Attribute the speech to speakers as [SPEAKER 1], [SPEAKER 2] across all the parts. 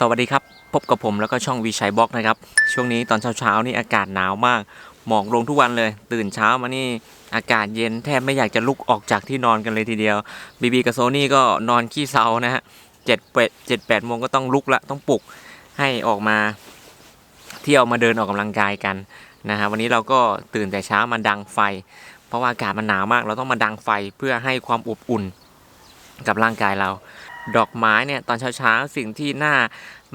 [SPEAKER 1] สวัสดีครับ พบกับผมแล้วก็ช่องวีชัยบล็อกนะครับ ช่วงนี้ตอนเช้าๆนี่อากาศหนาวมาก หมอกลงทุกวันเลย ตื่นเช้ามานี่อากาศเย็นแทบไม่อยากจะลุกออกจากที่นอนกันเลยทีเดียวบีบีกับโซนี่ก็นอนขี้เซานะฮะเจ็ดแปดเจ็ดแปดโมงก็ต้องลุกละต้องปลุกให้ออกมาเที่ยวมาเดินออกกำลังกายกันนะฮะวันนี้เราก็ตื่นแต่เช้ามาดังไฟ เพราะว่าอากาศมันหนาวมาก เราต้องมาดังไฟเพื่อให้ความอบอุ่นกับร่างกายเรา ดอกไม้เนี่ยตอนเช้าๆสิ่งที่น่า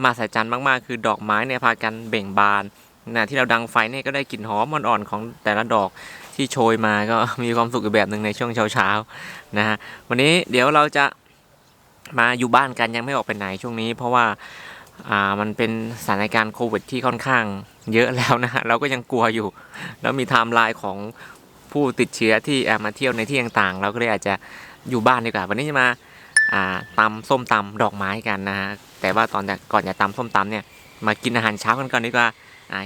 [SPEAKER 1] มาสัจจันมากๆ คือดอกไม้เนี่ยพากันเบ่งบานนะที่เราดังไฟเนี่ยก็ได้กลิ่นหอมอ่อนๆของแต่ละดอกที่โชยมาก็มีความสุขอีกแบบหนึ่งในช่วงเช้าๆนะฮะวันนี้เดี๋ยวเราจะมาอยู่บ้านกันยังไม่ออกไปไหนช่วงนี้ เพราะว่าอ่ามันเป็นสถานการณ์โควิดที่ค่อนข้างเยอะแล้วนะฮะเราก็ยังกลัวอยู่ แล้วมีไทม์ไลน์ของผู้ติดเชื้อที่มาเที่ยวในที่ต่างๆ เราก็เลยอาจจะอยู่บ้านดีกว่าวันนี้จะมา ตำส้มตำดอกไม้กันนะฮะแต่ว่าตอนก่อนจะตำส้มตำเนี่ยมากินอาหารเช้ากันก่อนดีกว่า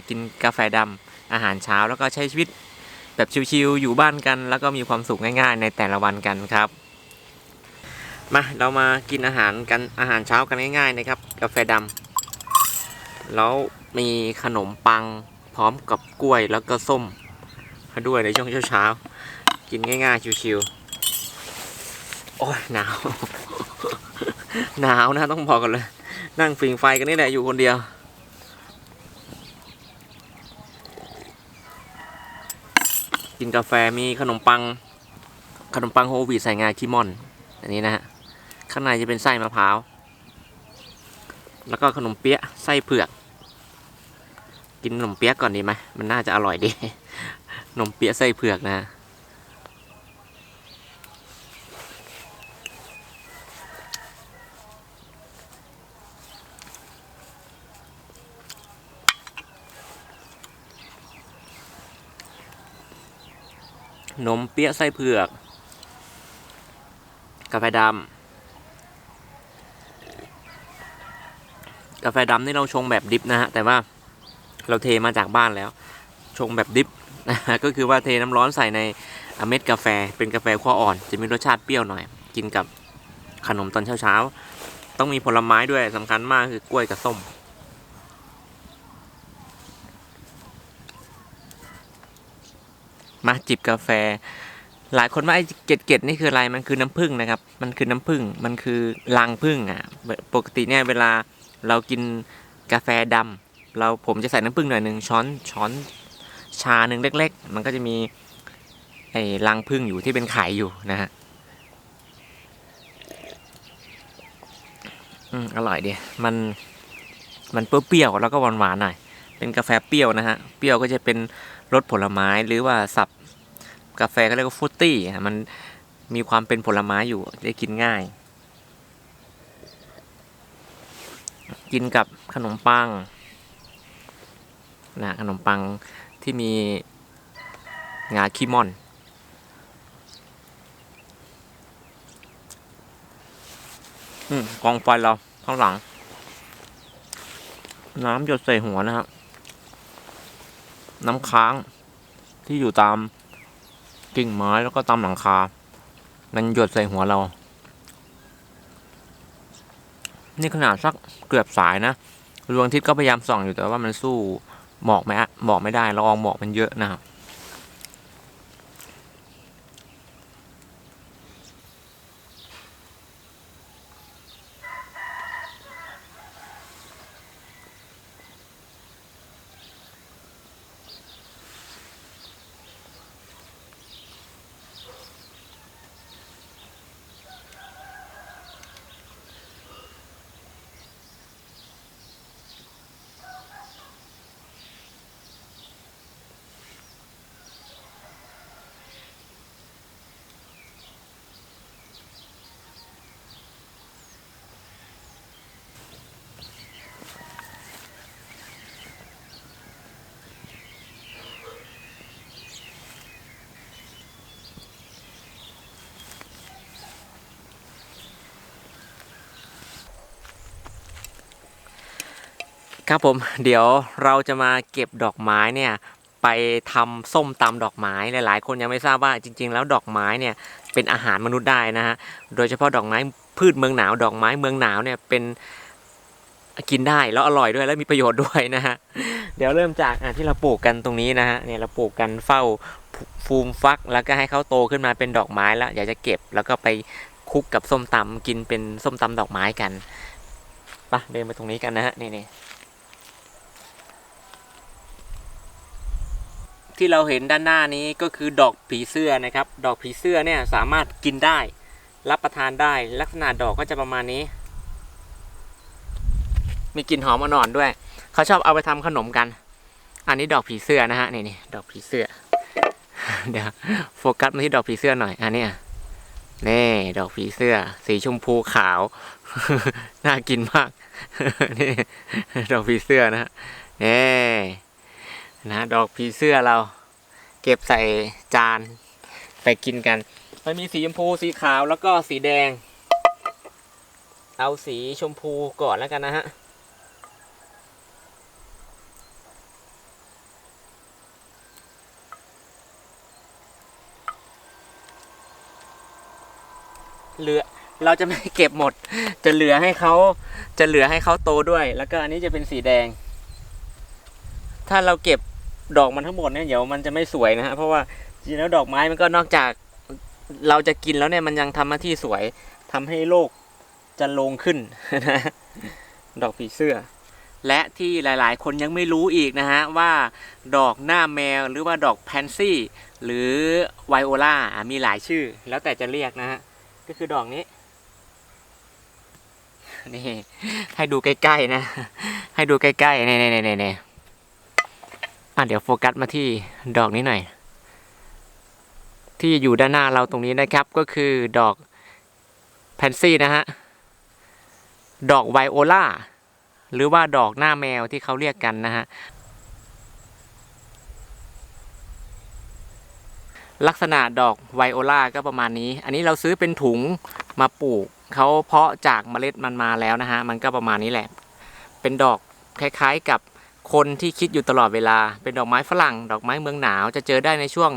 [SPEAKER 1] กินกาแฟดำอาหารเช้าแล้วก็ใช้ชีวิตแบบชิวๆอยู่บ้านกัน แล้วก็มีความสุขง่าย ๆ ในแต่ละวันกันครับมาเรามากินอาหารกันอาหารเช้ากันง่ายๆนะครับ กาแฟดำแล้วมีขนมปังพร้อมกับกล้วยแล้วก็ส้มด้วยในช่วงเช้าๆกินง่ายๆชิวๆ โอ้ยหนาว หนาวนะต้องบอกกันเลย นั่งฟิงไฟกันนี่แหละอยู่คนเดียว กินกาแฟมีขนมปัง ขนมปังโฮวีใส่งาคิมอน อันนี้นะฮะ ข้างในจะเป็นไส้มะพร้าว แล้วก็ขนมเปี๊ยะไส้เผือก กินขนมเปี๊ยะก่อนดีไหมมันน่าจะอร่อยดี ขนมเปี๊ยะไส้เผือกนะ นมเปี๊ยะไส้เผือก กาแฟดำกาแฟดำนี่เราชงแบบดิฟนะฮะ แต่ว่าเราเทมาจากบ้านแล้ว ชงแบบดิฟนะฮะก็คือว่าเทน้ำร้อนใส่ในเม็ดกาแฟ เป็นกาแฟขั้วอ่อน จะมีรสชาติเปรี้ยวหน่อย กินกับขนมตอนเช้าๆ ต้องมีผลไม้ด้วยสำคัญมากคือกล้วยกับส้ม มาจิบกาแฟ หลายคนว่าไอ้เกล็ดเกล็ดนี่คืออะไรมันคือน้ำผึ้งนะครับ มันคือน้ำผึ้งมันคือรังผึ้งอะปกติเนี่ยเวลาเรากินกาแฟดำเราผมจะใส่น้ำผึ้งหน่อยหนึ่งช้อนช้อนชาหนึ่งเล็ก ๆ มันก็จะมีไอ้รังผึ้งอยู่ที่เป็นไข่อยู่นะฮะอืมอร่อยดีมันมันเปรี้ยวๆแล้วก็หวานๆหน่อยเป็นกาแฟเปรี้ยวนะฮะเปรี้ยวก็จะเป็น รสผลไม้หรือว่าสับกาแฟก็เรียกว่าฟรุตตี้มันมีความเป็นผลไม้อยู่ได้กินง่าย กินกับขนมปังนะขนมปังที่มีงาคิมอน อืมกองไฟเราข้างหลัง น้ำหยดใส่หัวนะครับ น้ำค้างที่อยู่ตามกิ่งไม้แล้วก็ตามหลังคา มันหยดใส่หัวเรา นี่ขนาดสักเกือบสายนะดวงอาทิตย์ก็พยายามส่องอยู่แต่ว่ามันสู้หมอกไม่หมอกไม่ได้ละอองหมอกมันเยอะนะครับ ครับผมเดี๋ยวเราจะมาเก็บดอกไม้เนี่ยไปทำส้มตำดอกไม้หลายๆ คนยังไม่ทราบว่าจริง ๆ แล้วดอกไม้เนี่ยเป็นอาหารมนุษย์ได้นะฮะโดยเฉพาะดอกไม้พืชเมืองหนาว ดอกไม้เมืองหนาวเนี่ยเป็นกินได้แล้วอร่อยด้วยแล้วมีประโยชน์ด้วยนะฮะเดี๋ยวเริ่มจากที่เราปลูกกันตรงนี้นะฮะเนี่ยเราปลูกกันเฝ้าฟูมฟัก แล้วก็ให้เขาโตขึ้นมาเป็นดอกไม้แล้วอยากจะเก็บแล้วก็ไปคลุกกับส้มตำกินเป็นส้มตำดอกไม้กันไปะเดินไปตรงนี้กันนะฮะนี่นี่ ที่เราเห็นด้านหน้านี้ก็คือดอกผีเสื้อนะครับ ดอกผีเสื้อเนี่ยสามารถกินได้ รับประทานได้ ลักษณะดอกก็จะประมาณนี้ มีกลิ่นหอมอ่อนๆด้วย เขาชอบเอาไปทำขนมกัน อันนี้ดอกผีเสื้อนะฮะนี่นี่ดอกผีเสื้อ เดี๋ยวโฟกัสมาที่ดอกผีเสื้อหน่อย อันนี้นี่ดอกผีเสื้อ สีชมพูขาว น่ากินมาก นี่ดอกผีเสื้อนะฮะนี่ นะดอกผีเสื้อเราเก็บใส่จานไปกินกันมันมีสีชมพูสีขาวแล้วก็สีแดง เอาสีชมพูก่อนแล้วกันนะฮะเหลือเราจะไม่เก็บหมด จะเหลือให้เขาจะเหลือให้เขาโตด้วย แล้วก็อันนี้จะเป็นสีแดง ถ้าเราเก็บ ดอกมันทั้งหมดเนี่ยเดี๋ยวมันจะไม่สวยนะฮะเพราะว่าจริงแล้วดอกไม้มันก็นอกจากเราจะกินแล้วเนี่ยมันยังทำหน้าที่สวยทำให้โลกจะลงขึ้นนะดอกผีเสื้อ และที่หลายๆ คนยังไม่รู้อีกนะฮะว่าดอกหน้าแมวหรือว่าดอกแพนซี่ หรือไวโอลามีหลายชื่อ แล้วแต่จะเรียกนะฮะก็คือดอกนี้นี่ให้ดูใกล้ๆนะ ให้ดูใกล้ๆนี่นี่นี่นี่ อะเดี๋ยวโฟกัสมาที่ดอกนี้หน่อย ที่อยู่ด้านหน้าเราตรงนี้นะครับก็คือดอกแพนซี่นะฮะ ดอกไวโอลาหรือว่าดอกหน้าแมวที่เขาเรียกกันนะฮะ ลักษณะดอกไวโอลาก็ประมาณนี้ อันนี้เราซื้อเป็นถุงมาปลูกเขาเพาะจากเมล็ดมันมาแล้วนะฮะ มันก็ประมาณนี้แหละ เป็นดอกคล้ายๆกับ คนที่คิดอยู่ตลอดเวลา เป็นดอกไม้ฝรั่ง ดอกไม้เมืองหนาว จะเจอได้ในช่วง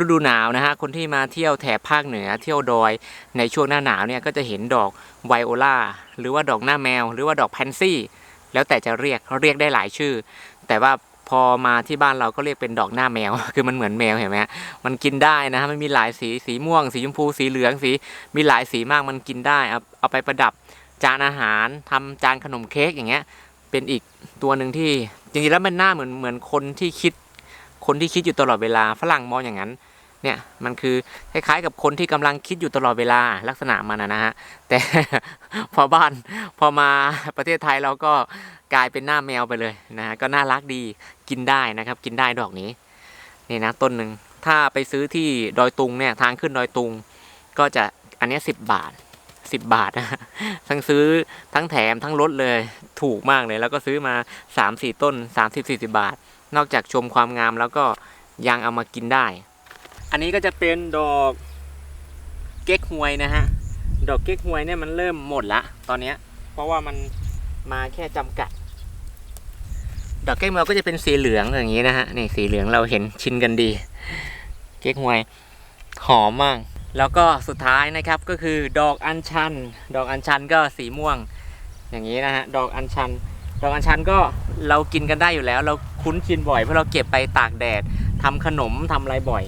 [SPEAKER 1] ฤดูหนาวนะฮะ คนที่มาเที่ยวแถบภาคเหนือเที่ยวดอย ในช่วงหน้าหนาวเนี่ยก็จะเห็นดอกไวโอลาหรือว่าดอกหน้าแมว หรือว่าดอกแพนซี่ แล้วแต่จะเรียกเรียกได้หลายชื่อ แต่ว่าพอมาที่บ้านเราก็เรียกเป็นดอกหน้าแมว คือมันเหมือนแมวเห็นไหมมันกินได้นะฮะมันมีหลายสี สีม่วง สีชมพู สีเหลือง สี มีหลายสีมาก มันกินได้ เอาเอาไปประดับจานอาหารทำจานขนมเค้กอย่างเงี้ย เป็นอีกตัวหนึ่งที่จริงๆแล้วมันหน้าเหมือนเหมือนคนที่คิด คนที่คิดอยู่ตลอดเวลาฝรั่งมองอย่างนั้นเนี่ยมันคือคล้ายๆกับคนที่กำลังคิดอยู่ตลอดเวลาลักษณะมันนะฮะแต่พอบ้านพอมาประเทศไทยเราก็กลายเป็นหน้าแมวไปเลยนะฮะก็น่ารักดีกินได้นะครับ กินได้ดอกนี้นี่นะต้นหนึ่งถ้าไปซื้อที่ดอยตุงเนี่ยทางขึ้นดอยตุง ก็จะอันนี้สิบบาท สิบบาทนะทั้งซื้อทั้งแถมทั้งลดเลยถูกมากเลย แล้วก็ซื้อมาสามสี่ต้นสามสิบสี่สิบาท นอกจากชมความงามแล้วก็ยังเอามากินได้ อันนี้ก็จะเป็นดอกเก๊กฮวยนะฮะ ดอกเก๊กฮวยเนี่ยมันเริ่มหมดละ ตอนเนี้ย เพราะว่ามันมาแค่จำกัด ดอกเก๊กฮวยก็จะเป็นสีเหลืองอย่างนี้นะฮะ นี่สีเหลืองเราเห็นชินกันดี เก๊กฮวยหอมมาก แล้วก็สุดท้ายนะครับก็คือดอกอัญชัน ดอกอัญชันก็สีม่วง อย่างนี้นะฮะดอกอัญชัน ดอกอัญชันก็เรากินกันได้อยู่แล้ว เราคุ้นชินบ่อยเพราะเราเก็บไปตากแดดทำขนมทำอะไรบ่อย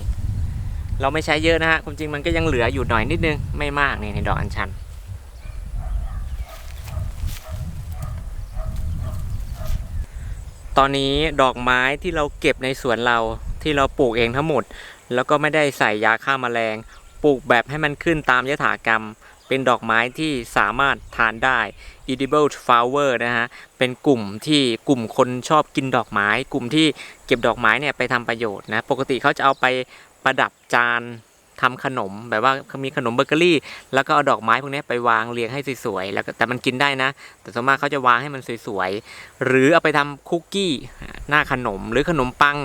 [SPEAKER 1] เราไม่ใช้เยอะนะฮะความจริงมันก็ยังเหลืออยู่หน่อยนิดนึงไม่มากนี่ในดอกอัญชันตอนนี้ดอกไม้ที่เราเก็บในสวนเราที่เราปลูกเองทั้งหมด แล้วก็ไม่ได้ใส่ยาฆ่าแมลง ปลูกแบบให้มันขึ้นตามยถากรรม เป็นดอกไม้ที่สามารถทานได้ edible flower นะฮะ เป็นกลุ่มที่กลุ่มคนชอบกินดอกไม้ กลุ่มที่เก็บดอกไม้เนี่ยไปทำประโยชน์นะ ปกติเขาจะเอาไปประดับจานทำขนมแบบว่ามีขนมเบเกอรี่ แล้วก็เอาดอกไม้พวกนี้ไปวางเรียงให้สวยๆแล้วก็แต่มันกินได้นะ แต่ส่วนมากเขาจะวางให้มันสวยๆหรือเอาไปทำคุกกี้หน้าขนมหรือขนมปัง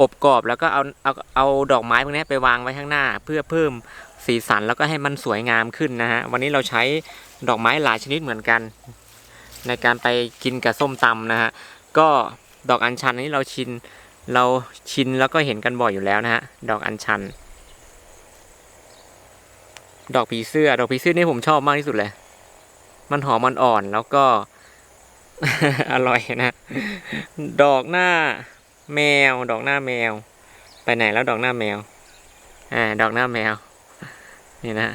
[SPEAKER 1] อบกรอบแล้วก็เอาเอาเอาดอกไม้พวกนี้ไปวางไว้ข้างหน้า เพื่อเพิ่มสีสันแล้วก็ให้มันสวยงามขึ้นนะฮะวันนี้เราใช้ดอกไม้หลายชนิดเหมือนกัน ในการไปกินกับส้มตำนะฮะก็ดอกอัญชันนี้เราชินเราชินแล้วก็เห็นกันบ่อยอยู่แล้วนะฮะดอกอัญชัน ดอกผีเสื้อ ดอกผีเสื้อนี่ผมชอบมากที่สุดเลย มันหอมมันอ่อนแล้วก็อร่อยนะ ดอกหน้า แมว ดอกหน้าแมว ไปไหนแล้วดอกหน้าแมว อ่า ดอกหน้าแมว นี่นะ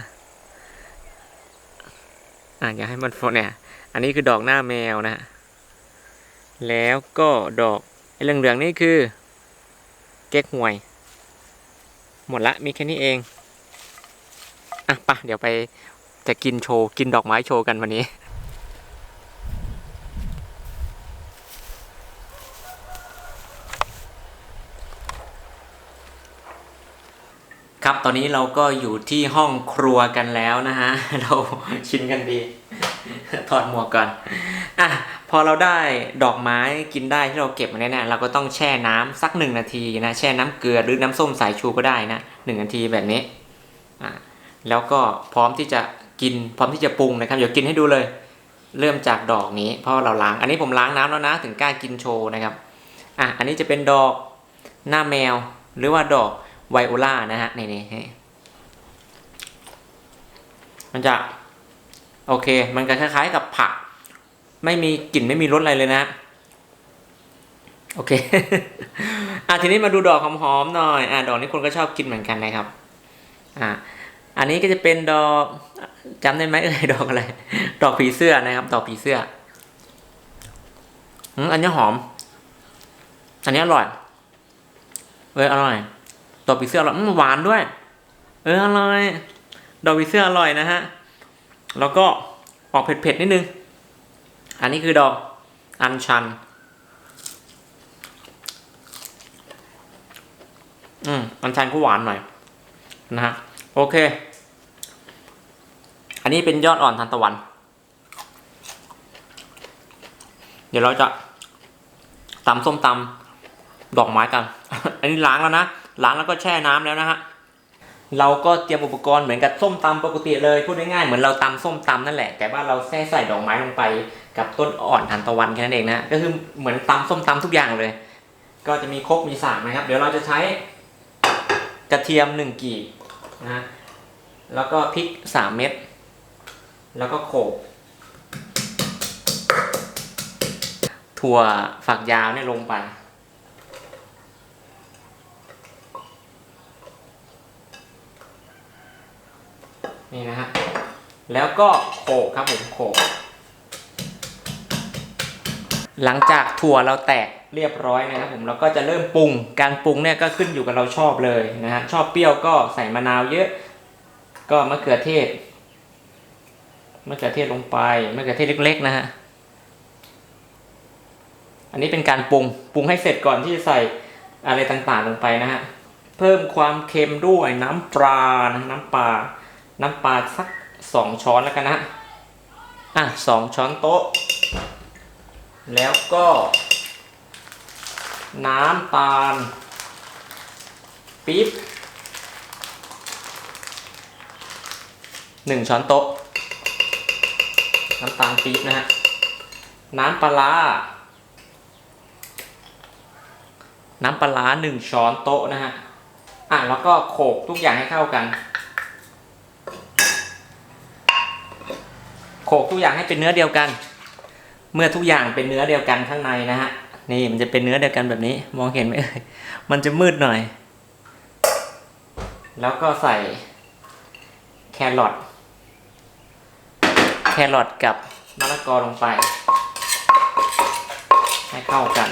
[SPEAKER 1] อ่าอย่าให้มันโฟนเนี่ย อันนี้คือดอกหน้าแมวนะ แล้วก็ดอกไอ้เหลืองๆนี่คือ เก๊กฮวย หมดละ มีแค่นี้เอง อะปะเดี๋ยวไปจะกินโชว์ กินดอกไม้โชว์กันวันนี้ ครับตอนนี้เราก็อยู่ที่ห้องครัวกันแล้วนะฮะ เราชินกันดี ถอดหมวกก่อนอะพอเราได้ดอกไม้กินได้ที่เราเก็บมาเนี่ยนะเราก็ต้องแช่น้ำสักหนึ่งนาทีนะแช่น้ำเกลือหรือน้ำส้มสายชูก็ได้นะหนึ่งนาทีแบบนี้อะแล้วก็พร้อมที่จะกินพร้อมที่จะปรุงนะครับเดี๋ยวกินให้ดูเลย เริ่มจากดอกนี้เพราะเราล้าง อันนี้ผมล้างน้ำแล้วนะถึงกล้ากินโชว์นะครับอะอันนี้จะเป็นดอกหน้าแมวหรือว่าดอก ไวโอลานะฮะนี่นี่นี่มันจะ โอเค มันก็คล้ายๆกับผัก ไม่มีกลิ่นไม่มีรสอะไรเลยนะ โอเค อะทีนี้มาดูดอกหอมๆหน่อย อะดอกนี้คนก็ชอบกินเหมือนกันนะครับ อะอันนี้ก็จะเป็นดอกจำได้ไหมเอ่ยดอกอะไร ดอกผีเสื้อนะครับ ดอกผีเสื้ออืมอันนี้หอม อันนี้อร่อย เอออร่อย ดอกผีเสื้ออร่อยหวานด้วย เอออร่อยดอกผีเสื้ออร่อยนะฮะแล้วก็ออกเผ็ดๆนิดนึง อันนี้คือดอกอัญชัน อืมอัญชันก็หวานหน่อยนะฮะโอเค อันนี้เป็นยอดอ่อนทานตะวัน เดี๋ยวเราจะตำส้มตำดอกไม้กัน อันนี้ล้างแล้วนะ ล้างแล้วก็แช่น้ำแล้วนะฮะเราก็เตรียมอุปกรณ์เหมือนกับส้มตำปกติเลยพูดง่ายๆเหมือนเราตำส้มตำนั่นแหละ แต่ว่าเราแค่ใส่ดอกไม้ลงไปกับต้นอ่อนทานตะวันแค่นั้นเองนะก็คือเหมือนตำส้มตำทุกอย่างเลย ก็จะมีครกมีสากนะครับ เดี๋ยวเราจะใช้กระเทียมหนึ่งกีบนะแล้วก็พริกสามเม็ดแล้วก็โขลกถั่วฝักยาวเนี่ยลงไป นี่นะฮะ แล้วก็โขกครับผมโขก หลังจากถั่วเราแตกเรียบร้อยนะครับผมเราก็จะเริ่มปรุง การปรุงเนี่ยก็ขึ้นอยู่กับเราชอบเลยนะฮะ ชอบเปรี้ยวก็ใส่มะนาวเยอะ ก็มะเขือเทศ มะเขือเทศลงไป มะเขือเทศเล็ก ๆ นะฮะ อันนี้เป็นการปรุง ปรุงให้เสร็จก่อนที่จะใส่อะไรต่างๆลงไปนะฮะ เพิ่มความเค็มด้วยน้ำปลานะน้ำปลา น้ำปลาสักสองช้อนแล้วกันนะอะสองช้อนโต๊ะ แล้วก็ น้ำตาลปี๊บหนึ่งช้อนโต๊ะ น้ำตาลปี๊บนะฮะ น้ำปลาร้าน้ำปลาร้าหนึ่งช้อนโต๊ะนะฮะ อะแล้วก็โขลกทุกอย่างให้เข้ากัน กทุกอย่างให้เป็นเนื้อเดียวกัน เมื่อทุกอย่างเป็นเนื้อเดียวกันข้างในนะฮะนี่มันจะเป็นเนื้อเดียวกันแบบนี้ มองเห็นไหมเอ่ยมันจะมืดหน่อย แล้วก็ใส่แครอทแครอทกับมะละกอลงไป ให้เข้ากัน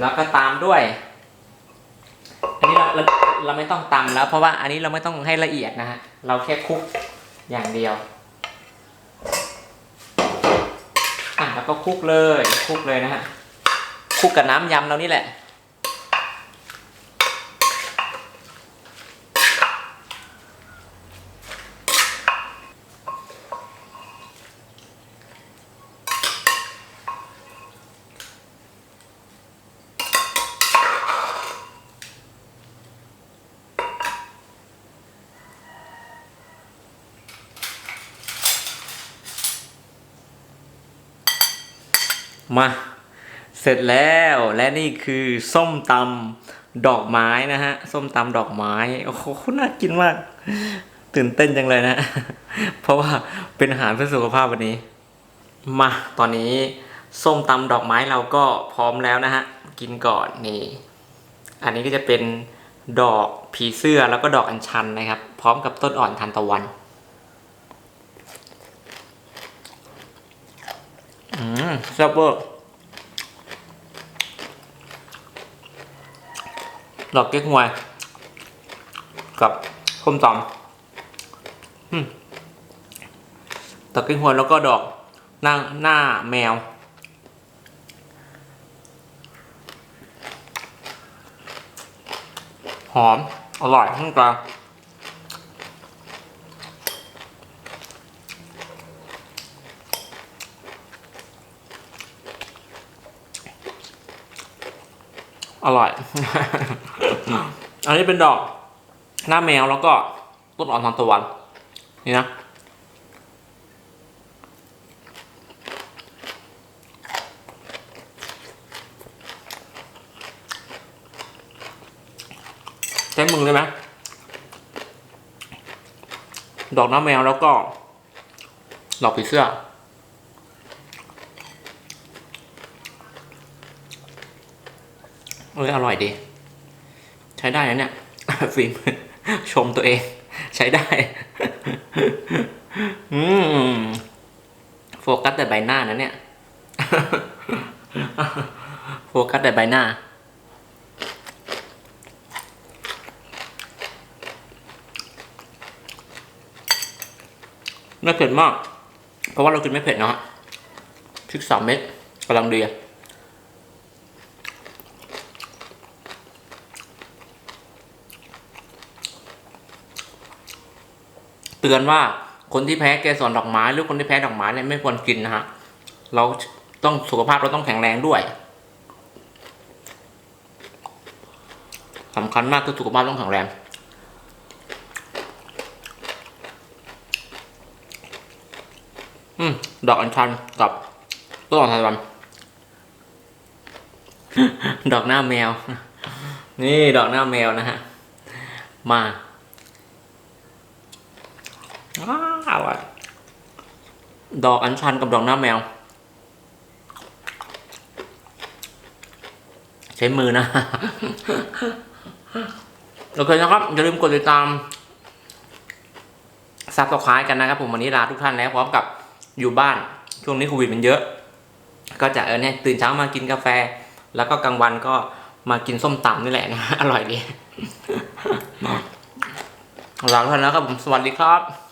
[SPEAKER 1] แล้วก็ตามด้วย อันนี้เรา เราไม่ต้องตำแล้ว เพราะว่าอันนี้เราไม่ต้องให้ละเอียดนะฮะเราแค่คลุกอย่างเดียวอะแล้วก็คลุกเลยคลุกเลยนะฮะคลุกกับน้ำยำเรานี่แหละ มาเสร็จแล้วและนี่คือส้มตำดอกไม้นะฮะ ส้มตำดอกไม้ โอ้โหน่ากินมาก ตื่นเต้นจังเลยนะ เพราะว่าเป็นอาหารเพื่อสุขภาพวันนี้ มาตอนนี้ส้มตำดอกไม้เราก็พร้อมแล้วนะฮะ กินก่อนนี่ อันนี้ก็จะเป็นดอกผีเสื้อแล้วก็ดอกอัญชันนะครับ พร้อมกับต้นอ่อนทานตะวัน อืมแซ่บเวอร์ดอกเก๊กฮวย กับส้มตำอืมดอกเก๊กฮวยแล้วก็ดอกหน้าหน้าแมว หอม อร่อยทั้งกลาง อร่อย อันนี้เป็นดอก หน้าแมวแล้วก็ต้นอ่อนทานตะวัน นี่นะใช้มือได้ไหมดอกน้ำแมวแล้วก็ ดอกผีเสื้อ เอออร่อยดี ใช้ได้นะเนี่ยฟิล์มชมตัวเอง ใช้ได้ อืมโฟกัสแต่ใบหน้านะเนี่ย โฟกัสแต่ใบหน้าไม่เผ็ดมาก เพราะว่าเรากินไม่เผ็ดเนาะพริกสามเม็ดกำลังดีอะ เตือนว่าคนที่แพ้เกสรดอกไม้หรือคนที่แพ้ดอกไม้เนี่ยไม่ควรกินนะฮะเราต้องสุขภาพเราต้องแข็งแรงด้วยสำคัญมากคือสุขภาพต้องแข็งแรงอืมดอกอัญชันกับต้นอ่อนทานวันดอกหน้าแมว นี่ดอกหน้าแมวนะฮะ มา อ้าวอร่อยดอกอัญชันกับดอกหน้าแมว ใช้มือนะโอเคนะครับ อย่าลืมกดติดตามซับสไครต์กันนะครับผมวันนี้ลาทุกท่านแล้วพร้อมกับอยู่บ้าน ช่วงนี้โควิดมันเยอะ ก็จะเออเนี่ยตื่นเช้ามากินกาแฟ แล้วก็กลางวันก็มากินส้มตำนี่แหละนะ อร่อยดีลาทุกท่านแล้วครับผมสวัสดีครับ